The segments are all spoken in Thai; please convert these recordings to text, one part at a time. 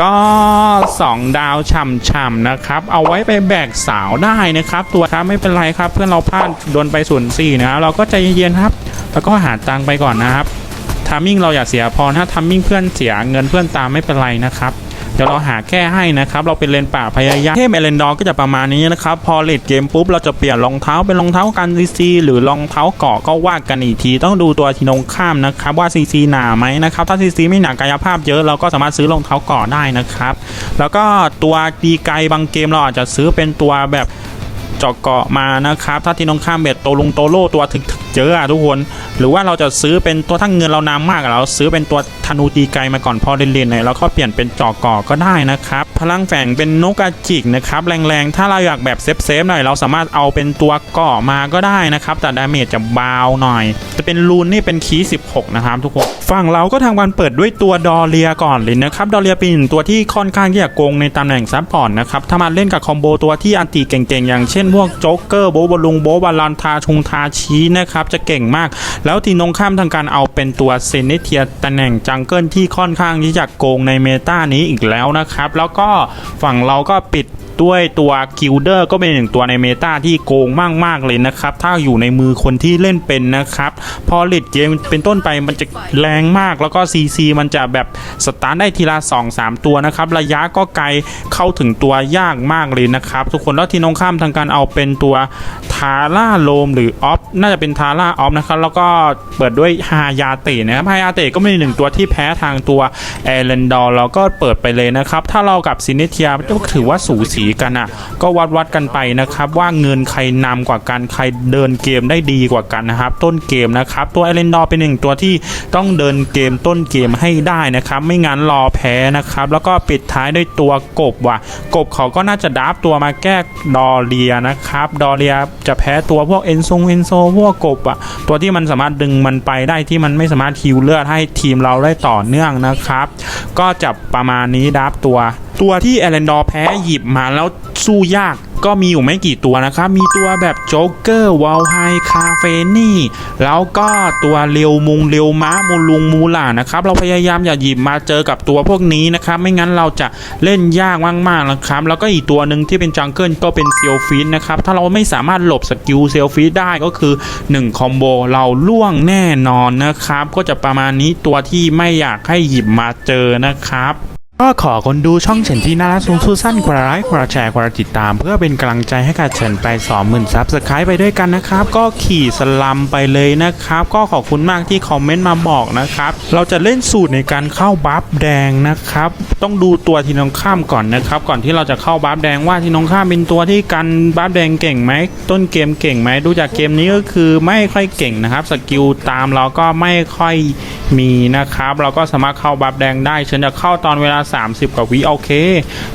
ก็ 2 ดาวช่ำๆนะครับ เอาไว้ไปแบกสาวได้นะครับ ตัวครับไม่เป็นไรครับ เพื่อนเราพลาดโดนไปส่วนสี่นะครับเราก็ใจเย็นๆครับ แล้วก็หาตังไปก่อนนะครับทามมิ่งเราอย่าเสียพอถ้าทามมิ่งเพื่อนเสียเงินเพื่อนตามไม่เป็นไรนะครับ ดี๋ยวเราหาแก้ให้นะครับเราเป็นเลนป่าพยายามเทพเอเลนดอร์ก็จะประมาณนี้นะครับพอเลดเกมปุ๊บเราจะเปลี่ยนรองเท้าเป็นรองเท้ากันซีซีหรือรองเท้าเกาะก็ว่ากันอีกทีต้องดูตัวทีนงข้ามนะครับว่าซีซีหนาไหมนะครับถ้าซีซีไม่หนากายภาพเยอะเราก็สามารถซื้อรองเท้าเกาะได้นะครับ แล้วก็ตัวดีไกลบางเกมเราอาจจะซื้อเป็นตัวแบบเจาะเกาะมานะครับ ถ้าทีนงข้ามเบ็ดโตลุงโตโลตัวถึก เยอะอะทุกคน หรือว่าเราจะซื้อเป็นตัวทั้งเงินเรานามมากอเราซื้อเป็นตัวธนูตีไกลมาก่อนพอเรียนๆหน่อยแล้วก็เปลี่ยนเป็นจอกก่อก็ได้นะครับ พลังแฝงเป็นนกกระจิกนะครับแรงๆ ถ้าเราอยากแบบเซฟๆหน่อยเราสามารถเอาเป็นตัวก่อมาก็ได้นะครับ แต่ดาเมจจะเบาหน่อย จะเป็นรูนนี่เป็นคีย์16 นะครับทุกคนฝั่งเราก็ทางวันเปิดด้วยตัวดอเรียก่อนเลยนะครับดอเรียเป็นตัวที่ค่อนข้างที่จะโกงในตำแหน่งซับพอร์ตนะครับถ้ามาเล่นกับคอมโบตัวที่อันตีเก่งๆอย่างเช่นพวกโจ๊กเกอร์โบบอลุงโบบาลานทาชงทาชีนะครับจะเก่งมาก แล้วทีนงข้ามทางการเอาเป็นตัวเซนเนเทียตำแหน่งจังเกิลที่ค่อนข้างที่จะโกงในเมตานี้อีกแล้วนะครับ แล้วก็ฝั่งเราก็ปิด ด้วยตัวกิลเดอร์ก็เป็นหนึ่งตัวในเมตาที่โกงมากๆเลยนะครับ ถ้าอยู่ในมือคนที่เล่นเป็นนะครับ พอเลดเกมเป็นต้นไปมันจะแรงมากแล้วก็ CC มันจะแบบสตาร์ทได้ทีละ 2-3 ตัวนะครับ ระยะก็ไกลเข้าถึงตัวยากมากเลยนะครับ ทุกคนแล้วที่นองข้ามทางการเอาเป็นตัวทาร่าโลมหรือออฟน่าจะเป็นทาร่าออฟนะครับ แล้วก็เปิดด้วยฮายาเตะนะครับฮายาเตะก็เป็นหนึ่งตัวที่แพ้ทางตัวแอร์เลนดอร์เราก็เปิดไปเลยนะครับ ถ้าเรากับซินเนเทียก็ถือว่าสูสีกันอะ ก็วัดวัดกันไปนะครับ ว่าเงินใครนำกว่ากันใครเดินเกมได้ดีกว่ากันนะครับ ต้นเกมนะครับ ตัวแอเลนดอร์เป็นหนึ่งตัวที่ต้องเดินเกมต้นเกมให้ได้นะครับ ไม่งั้นรอแพ้นะครับ แล้วก็ปิดท้ายด้วยตัวกบว่ะ กบเขาก็น่าจะดับตัวมาแก้ดอเรียนะครับ ดอเรียจะแพ้ตัวพวกเอนซงเอนโซพวกกบอะตัวที่มันสามารถดึงมันไปได้ที่มันไม่สามารถฮิวเลือดให้ทีมเราได้ต่อเนื่องนะครับ ก็จะประมาณนี้ดับตัว ตัวที่แอรนดอร์แพ้หยิบมาแล้วสู้ยากก็มีอยู่ไม่กี่ตัวนะครับ มีตัวแบบโจ๊กเกอร์วอลไฮคาเฟนี่ แล้วก็ตัวเรียวมุงเรียวม้ามูลุงมูหล่านะครับ เราพยายามอย่าหยิบมาเจอกับตัวพวกนี้นะครับ ไม่งั้นเราจะเล่นยากมากๆนะครับ แล้วก็อีกตัวหนึ่งที่เป็นจังเกิลก็เป็นเซลฟีดนะครับ ถ้าเราไม่สามารถหลบสกิลเซลฟีดได้ก็คือ1คอมโบเราล่วงแน่นอนนะครับ ก็จะประมาณนี้ตัวที่ไม่อยากให้หยิบมาเจอนะครับ ก็ขอคนดูช่องเฉินที่น่ารักสูงสุดสั้นกว่าไลค์กว่าแชร์กว่าติดตาม เพื่อเป็นกำลังใจให้กับเฉินไป20,000ซับสไครต์ไปด้วยกันนะครับ ก็ขี่สลัมไปเลยนะครับ ก็ขอบคุณมากที่คอมเมนต์มาบอกนะครับ เราจะเล่นสูตรในการเข้าบัฟแดงนะครับ ต้องดูตัวทีน้องข้ามก่อนนะครับ ก่อนที่เราจะเข้าบัฟแดงว่าทีน้องข้ามเป็นตัวที่กันบัฟแดงเก่งไหมต้นเกมเก่งไหมดูจากเกมนี้ก็คือไม่ค่อยเก่งนะครับสกิลตามเราก็ไม่ค่อย มีนะครับเราก็สามารถเข้าบัฟแดงได้เชิญจะเข้าตอนเวลา 30กว่าวิโอเค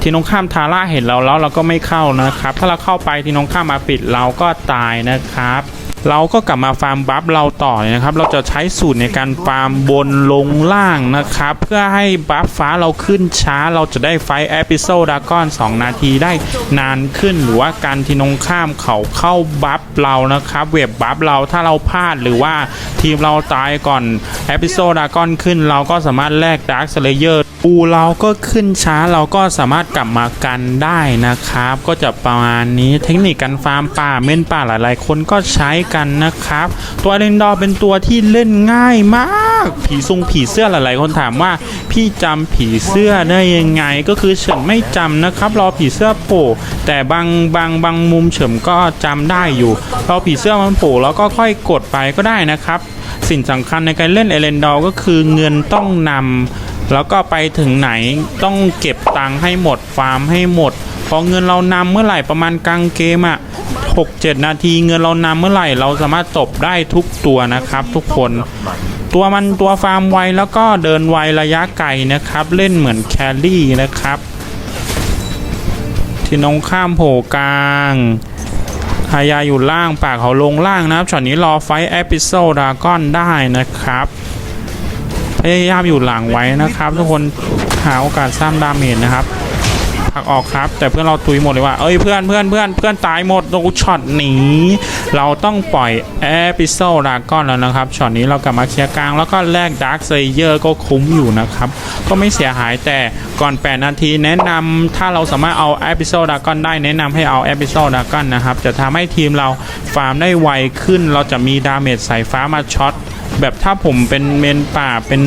ทีน้องข้ามทาร่าเห็นเราแล้วเราก็ไม่เข้านะครับ ถ้าเราเข้าไปทีน้องข้ามมาปิดเราก็ตายนะครับ เราก็กลับมาฟาร์มบัฟเราต่อเลยนะครับ เราจะใช้สูตรในการฟาร์มบนลงล่างนะครับ เพื่อให้บัฟฟ้าเราขึ้นช้า เราจะได้ไฟเอพิโซดากอน2 นาทีได้นานขึ้นหรือว่าการทีนงข้ามเขาเข้าบัฟเรานะครับ เว็บบัฟเราถ้าเราพลาดหรือว่าทีมเราตายก่อนเอพิโซดากอนขึ้น เราก็สามารถแลกดาร์คสเลเยอร์ ปูเราก็ขึ้นช้าเราก็สามารถกลับมากันได้นะครับ ก็จะประมาณนี้เทคนิคการฟาร์มป่าเม่นป่าหลายๆ คนก็ใช้กันนะครับ ตัวเรนดอร์เป็นตัวที่เล่นง่ายมาก ผีทรงผีเสื้อหลายๆ คนถามว่าพี่จำผีเสื้อได้ยังไงก็คือเฉินไม่จำนะครับ รอผีเสื้อโผล่แต่บางบางบางมุมเฉิมก็จำได้อยู่รอผีเสื้อมันโผล่แล้วก็ค่อยกดไปก็ได้นะครับ สิ่งสำคัญในการเล่นเอเลนดอร์ก็คือเงินต้องนำ แล้วก็ไปถึงไหนต้องเก็บตังค์ให้หมดฟาร์มให้หมด พอเงินเรานำเมื่อไหร่ประมาณกลางเกมอะ6-7 นาทีเงินเรานำเมื่อไหร่เราสามารถจบได้ทุกตัวนะครับ ทุกคน ตัวมันตัวฟาร์มไวแล้วก็เดินไวระยะไกลนะครับ เล่นเหมือนแครี่นะครับที่น้องข้ามโผกลางฮายาอยู่ล่างปากเขาลงล่างนะครับช็อตนี้รอไฟเอพิโซดากอนได้นะครับ พยายามอยู่หลังไว้นะครับ ทุกคนหาโอกาสสร้างดาเมจนะครับผลักออกครับ แต่เพื่อนเราตุยหมดเลยว่าเอ้ยเพื่อนเพื่อนเพื่อนเพื่อนตายหมดโดนช็อตหนีเราต้องปล่อยแอปิโซดากอนแล้วนะครับช็อตนี้เรากลับมาเคลียร์กลาง แล้วก็แลกดาร์คเซเยอร์ก็คุ้มอยู่นะครับ ก็ไม่เสียหายแต่ก่อน 8 นาทีแนะนำถ้าเราสามารถเอาแอปิโซดากอนได้แนะนำให้เอาแอปิโซดากอนนะครับ จะทำให้ทีมเราฟาร์มได้ไวขึ้น เราจะมีดาเมจสายฟ้ามาช็อต แบบถ้าผมเป็นเมนป่าเป็น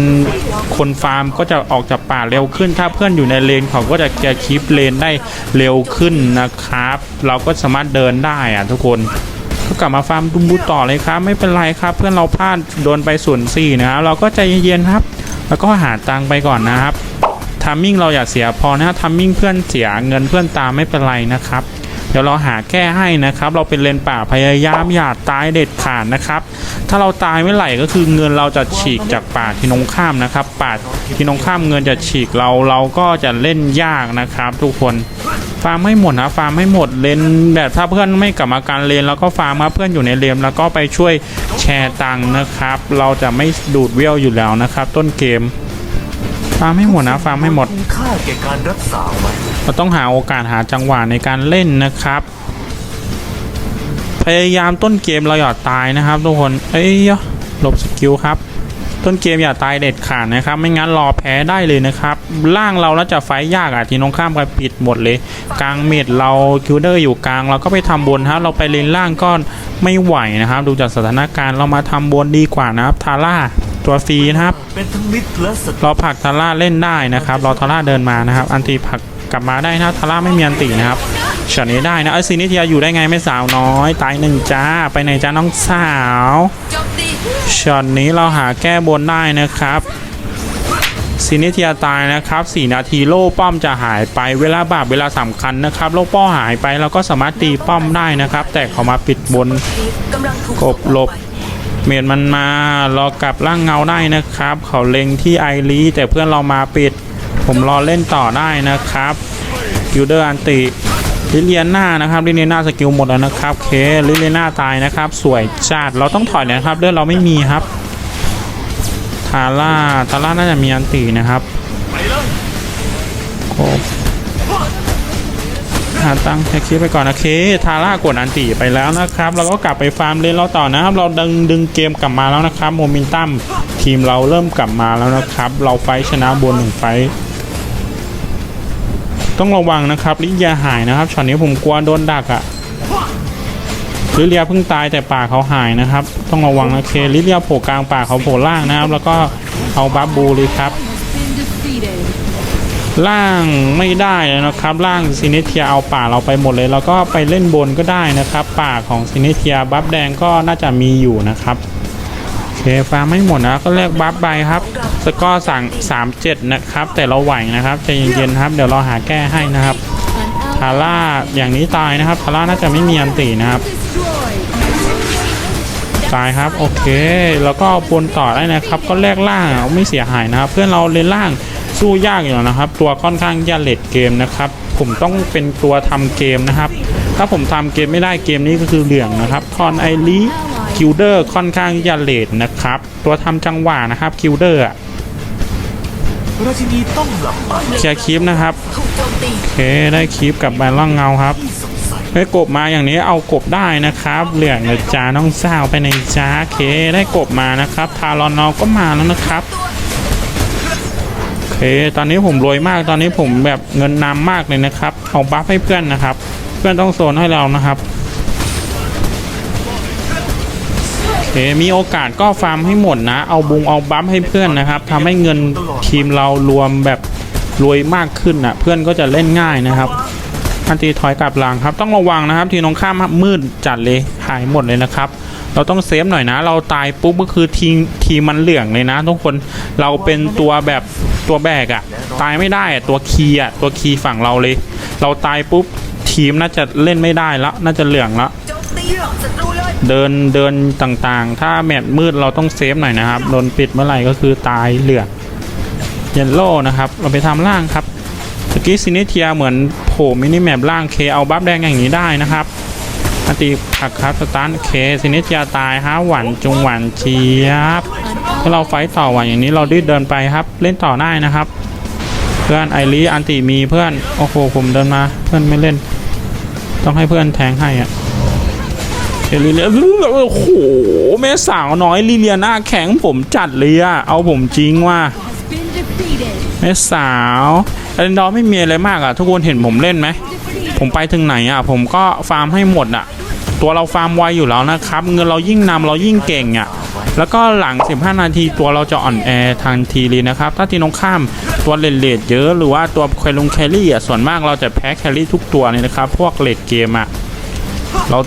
คนฟาร์มก็จะออกจากป่าเร็วขึ้น ถ้าเพื่อนอยู่ในเลนเขาก็จะจะคีปเลนได้เร็วขึ้นนะครับ เราก็สามารถเดินได้อะทุกคนก็กลับมาฟาร์มดุมบูต่อเลยครับ ไม่เป็นไรครับ เพื่อนเราพลาดโดนไปส่วนสี่นะครับเราก็ใจเย็นๆครับ แล้วก็หาตังไปก่อนนะครับทามมิ่งเราอย่าเสียพอนะทามมิ่งเพื่อนเสียเงินเพื่อนตามไม่เป็นไรนะครับ เดี๋ยวเราหาแก้ให้นะครับ เราเป็นเลนป่าพยายามอย่าตายเด็ดขาดนะครับ ถ้าเราตายไม่ไหลก็คือเงินเราจะฉีกจากป่าที่นงข้ามนะครับ ป่าที่นงข้ามเงินจะฉีกเราเราก็จะเล่นยากนะครับ ทุกคนฟาร์มไม่หมดนะฟาร์มไม่หมดเลนแบบถ้าเพื่อนไม่กลับมาการเลนแล้วก็ฟาร์มครับเพื่อนอยู่ในเลนแล้วก็ไปช่วยแชร์ตังค์นะครับ เราจะไม่ดูดเวลอยู่แล้วนะครับ ต้นเกมฟาร์มไม่หมดนะฟาร์มไม่หมดค่าแก่การรักษาไว้ เราต้องหาโอกาสหาจังหวะในการเล่นนะครับ พยายามต้นเกมเราอย่าตายนะครับ ทุกคน เอ้ยหลบสกิลครับ ต้นเกมอย่าตายเด็ดขาดนะครับ ไม่งั้นรอแพ้ได้เลยนะครับ ล่างเราแล้วจะไฟท์ยากอะทีน้องข้ามไปปิดหมดเลย กลางเม็ดเราคิวเดอร์อยู่กลาง เราก็ไปทำบนฮะเราไปเลนล่างก็ไม่ไหวนะครับ ดูจากสถานการณ์เรามาทำบนดีกว่านะครับทาร่าตัวฟรีนะครับเป็นทั้งมิตรและศัตรูเราผลักทาร่าเล่นได้นะครับ เราทาร่าเดินมานะครับ อันตีผลัก กลับมาได้นะทาร่าไม่มีอันตีนะครับช็อตนี้ได้นะเอซีนิเทียอยู่ได้ไงไม่สาวน้อย ตายหนึ่งจ้าไปไหนจ้าน้องสาวช็อตนี้เราหาแก้บนได้นะครับซีนิเทียตายนะครับ 4 นาทีโล่ป้อมจะหายไปเวลาบาปเวลาสำคัญนะครับ โล่ป้อมหายไปเราก็สามารถตีป้อมได้นะครับ แต่เขามาปิดบนกำลังถูกกบหลบเมดมันมารอกลับร่างเงาได้นะครับ เขาเล็งที่ไอรีแต่เพื่อนเรามาปิด ผมรอเล่นต่อได้นะครับกิลเดอร์อันติลิเลียน่านะครับลิเลียน่าสกิลหมดแล้วนะครับเคลิเลียน่าตายนะครับ สวยจัดเราต้องถอยเลยนะครับเลือดเราไม่มีครับทาร่าทาร่าน่าจะมีอันตินะครับโอ้หาตังแท็กซี่ไปก่อนนะเคทาร่ากดอันติไปแล้วนะครับเราก็กลับไปฟาร์มเลนเราต่อนะครับ เราดึงดึงเกมกลับมาแล้วนะครับโมมินตัมทีมเราเริ่มกลับมาแล้วนะครับ เราไฟชนะบนหนึ่งไฟ ต้องระวังนะครับลิเลียหายนะครับช็อตนี้ผมกลัวโดนดักอะลิเลียเพิ่งตายแต่ป่าเขาหายนะครับ ต้องระวังนะเคลิเลียโผล่กลางป่าเขาโผล่ล่างนะครับ แล้วก็เอาบัฟบูเลยครับ ล่างไม่ได้นะครับ ล่างซินิเทียเอาป่าเราไปหมดเลย แล้วก็ไปเล่นบนก็ได้นะครับ ป่าของซินิเทียบัฟแดงก็น่าจะมีอยู่นะครับ ฟาร์มไม่หมดนะก็แลกบัฟไปครับ สกอร์สั่งสามเจ็ดนะครับ แต่เราไหวนะครับใจเย็นๆครับ เดี๋ยวเราหาแก้ให้นะครับ an ทาร่าอย่างนี้ตายนะครับทาร่าน่าจะไม่มีอันตีนะครับ ตายครับโอเค แล้วก็บนต่อได้นะครับ ก็แลกล่างไม่เสียหายนะครับ เพื่อนเราเลนล่างสู้ยากอยู่แล้วนะครับ ตัวค่อนข้างยาเลดเกมนะครับ ผมต้องเป็นตัวทำเกมนะครับ ถ้าผมทำเกมไม่ได้เกมนี้ก็คือเหลืองนะครับทอนไอรี คิวเดอร์ค่อนข้างยาเลดนะครับ ตัวทำจังหวะนะครับคิวเดอร์ราชินีต้องหลับไหลเคลียร์คลิปนะครับถูกโจมตีโอเคได้คลิปกลับมาล่องเงาครับที่สงสัยได้กบมาอย่างนี้เอากบได้นะครับ เหลืองนะจ้าน้องสาวไปในจ้าเคได้กบมานะครับทารอนนอก็มาแล้วนะครับโอเคตอนนี้ผมรวยมากตอนนี้ผมแบบเงินนำมากเลยนะครับ เอาบัฟให้เพื่อนนะครับ เพื่อนต้องโซนให้เรานะครับ โอมีโอกาสก็ฟาร์มให้หมดนะ เอาบุงเอาบัฟให้เพื่อนนะครับทำให้เงินทีมเรารวมแบบรวยมากขึ้นนะเพื่อนก็จะเล่นง่ายนะครับอันตีถอยกลับหลังครับ ต้องระวังนะครับ ทีน้องข้ามมืดจัดเลยหายหมดเลยนะครับ เราต้องเซฟหน่อยนะ เราตายปุ๊บก็คือทีมทีมันเหลืองเลยนะ ทุกคนเราเป็นตัวแบบตัวแบกอะตายไม่ได้อะตัวคีย์อะตัวคีย์ฝั่งเราเลย เราตายปุ๊บทีมน่าจะเล่นไม่ได้ล้วน่าจะเหลืองล้วโจมตีศัตรู เดินเดินต่างๆ ถ้าแมตช์มืดเราต้องเซฟหน่อยนะครับ โดนปิดเมื่อไหร่ก็คือตายเหลือเยลโล่นะครับ เราไปทำล่างครับสกี้ซินิเทียเหมือนโผล่มินิแมปล่างเคเอาบัฟแดงอย่างนี้ได้นะครับอันตีผักครับสตาร์เคซินิเทียตายฮะหวันจุงหวันเชียบถ้าเราไฟต่อหวันอย่างนี้เราดื้อเดินไปครับ เล่นต่อได้นะครับ เพื่อนไอรีอันติมีเพื่อนโอ้โหผมเดินมา เพื่อนไม่เล่น ต้องให้เพื่อนแทงให้อะ เอลิเลียโอ้โหแม่สาวน้อยลิเลียนาแข็งผมจัดเลยอะเอาผมจริงว่าแม่สาวเอเลนดอร์ไม่มีอะไรมากอะทุกคนเห็นผมเล่นไหมผมไปถึงไหนอะผมก็ฟาร์มให้หมดอะตัวเราฟาร์มไวอยู่แล้วนะครับ เงินเรายิ่งนำเรายิ่งเก่งอะแล้วก็หลัง 15 นาทีตัวเราจะอ่อนแอทันทีเลยนะครับ ถ้าทีน้องข้ามตัวเลดเลดเยอะหรือว่าตัวแคลงแคลรี่อะส่วนมากเราจะแพ้แคลรี่ทุกตัวเลยนะครับ พวกเลดเกมอะเรา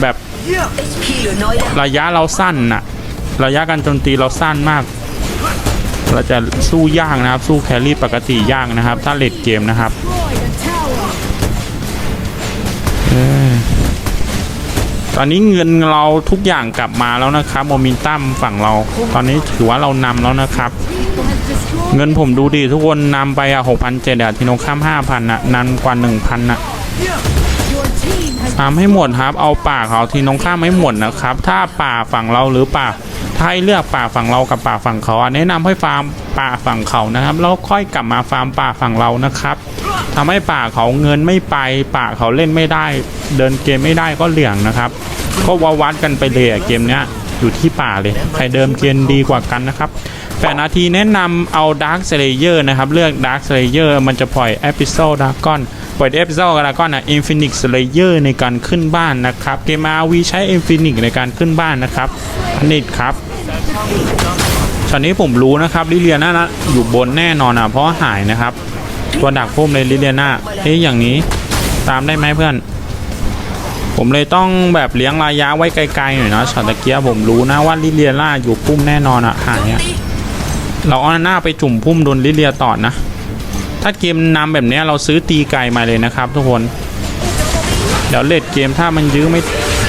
แบบ ระยะเราสั้นน่ะ ระยะการโจมตีเราสั้นมาก เราจะสู้ยากนะครับ สู้แครี่ปกติยากนะครับ ถ้าเลดเกมนะครับตอนนี้เงินเราทุกอย่างกลับมาแล้วนะครับ โมมินตัมฝั่งเรา ตอนนี้ถือว่าเรานำแล้วนะครับ เงินผมดูดิทุกคนนำไปอะหกพันเจ็ดอะทีโนข้ามห้าพันอะนำกว่าหนึ่งพันอะ ตามให้หมดครับ เอาป่าเขาทีน้องข้ามให้หมดนะครับ ถ้าป่าฝั่งเราหรือป่าถ้าให้เลือกป่าฝั่งเรากับป่าฝั่งเขาแนะนำให้ฟาร์มป่าฝั่งเขานะครับแล้วค่อยกลับมาฟาร์มป่าฝั่งเรานะครับทำให้ป่าเขาเงินไม่ไป ป่าเขาเล่นไม่ได้ เดินเกมไม่ได้ก็เหลี่ยงนะครับ ก็วาวัดกันไปเลยอะเกมเนี้ยอยู่ที่ป่าเลย ใครเดิมเกมดีกว่ากันนะครับแปดนาทีแนะนำเอา Dark Slayer นะครับ เลือก Dark Slayer มันจะปล่อย Episode Dragon ปล่อย Episode Dragon อะ Infinix Slayer ในการขึ้นบ้านนะครับ เกม RV ใช้ Infinix ในการขึ้นบ้านนะครับอันนี้ครับตอนนี้ผมรู้นะครับลิเลียน่านะอยู่บนแน่นอนอะเพราะหายนะครับ ตัวดักพุ่มเลยลิเลียน่าเฮ้ยอย่างนี้ตามได้ไหมเพื่อน ผมเลยต้องแบบเลี้ยงระยะไว้ไกลๆหน่อยนะช็อตตะเกียบผมรู้นะว่าลิเลียล่าอยู่พุ่มแน่นอนอะหายอะเราเอาหน้าไปจุ่มพุ่มโดนลิเลียต่อนะ ถ้าเกมนำแบบนี้เราซื้อตีไก่มาเลยนะครับ ทุกคน เดี๋ยวเลดเกมถ้ามันยื้อไม่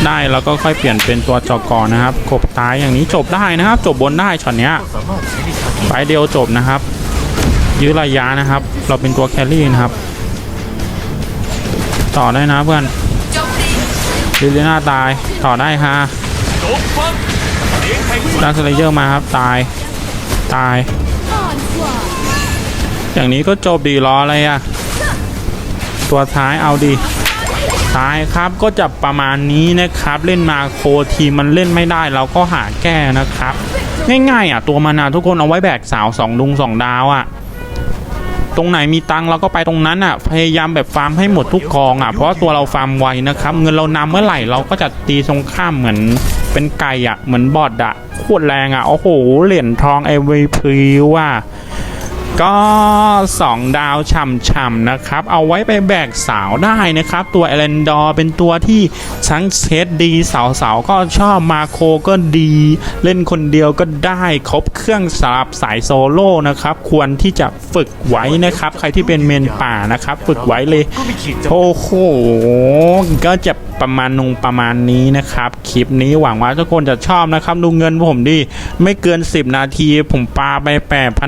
ได้เราก็ค่อยเปลี่ยนเป็นตัวจอกอนะครับกบตายอย่างนี้จบได้นะครับ จบบนได้ช็อตเนี้ยไปเดียวจบนะครับ ยื้อระยะนะครับ เราเป็นตัวแครี่นะครับ ต่อได้นะเพื่อนโจมตีลิเลียนาตายต่อได้ฮะดังเลี้ยงแห่งดักสเลเยอร์มาครับตายตาย อย่างนี้ก็จบดีรออะไรอะตัวท้ายเอาดีตายครับก็จะประมาณนี้นะครับเล่นมาโคทีมันเล่นไม่ได้เราก็หาแก้นะครับ ง่ายๆอะตัวมานาทุกคนเอาไว้แบกสาวสองดุงสองดาวอะตรงไหนมีตังเราก็ไปตรงนั้นอะ พยายามแบบฟาร์มให้หมดทุกกองอะ เพราะตัวเราฟาร์มไวนะครับ เงินเรานำเมื่อไหร่เราก็จะตีตรงข้ามเหมือนเป็นไก่อะ เหมือนบอดอะโคตรแรงอะโอ้โหเหรียญทอง MVP ว่ะ ก็ 2 ดาวช่ำๆนะครับ เอาไว้ไปแบกสาวได้นะครับ ตัวเอเลนดอร์เป็นตัวที่ทั้งเซตดีสาวๆ ก็ชอบมาโคก็ดี เล่นคนเดียวก็ได้ครบเครื่องสำหรับสายโซโล่นะครับ ควรที่จะฝึกไว้นะครับ ใครที่เป็นเมนป่านะครับ ฝึกไว้เลย โอ้โห ก็จะประมาณนงประมาณนี้นะครับ คลิปนี้หวังว่าทุกคนจะชอบนะครับ ดูเงินผมดิ ไม่เกิน 10 นาทีผมปาไป8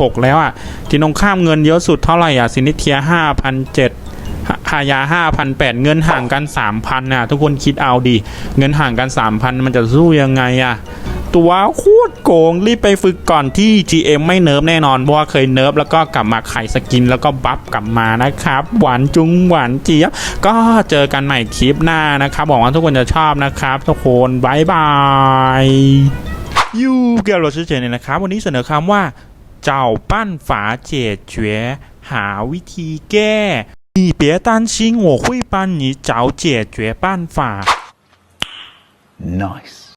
0 0 6แล้วอะ่ะทีนงข้ามเงินเยอะสุดเท่าไหร่อะซินิเทีย5,007หายา5,008เงินห่างกัน3,000น่ะทุกคนคิดเอาดิเงินห่างกัน3,000มันจะสู้ยังไงอะตัวโคตรโกง รีบไปฝึกก่อนที่ GM ไม่เนิร์ฟแน่นอนเพราะว่าเคยเนิร์ฟแล้วก็กลับมาขายสกินแล้วก็บัฟกลับมานะครับ หวานจุงหวานเจี๊ยบก็เจอกันใหม่คลิปหน้านะครับหวังว่าทุกคนจะชอบนะครับ ทุกคนบายบายยูเกลโรชื่อเจนนะครับ วันนี้เสนอคำว่า เจ้าปั้นฝาเจ็ดเจ๋วหาวิธีแก้你别担心我会帮你找解决办法 Nice.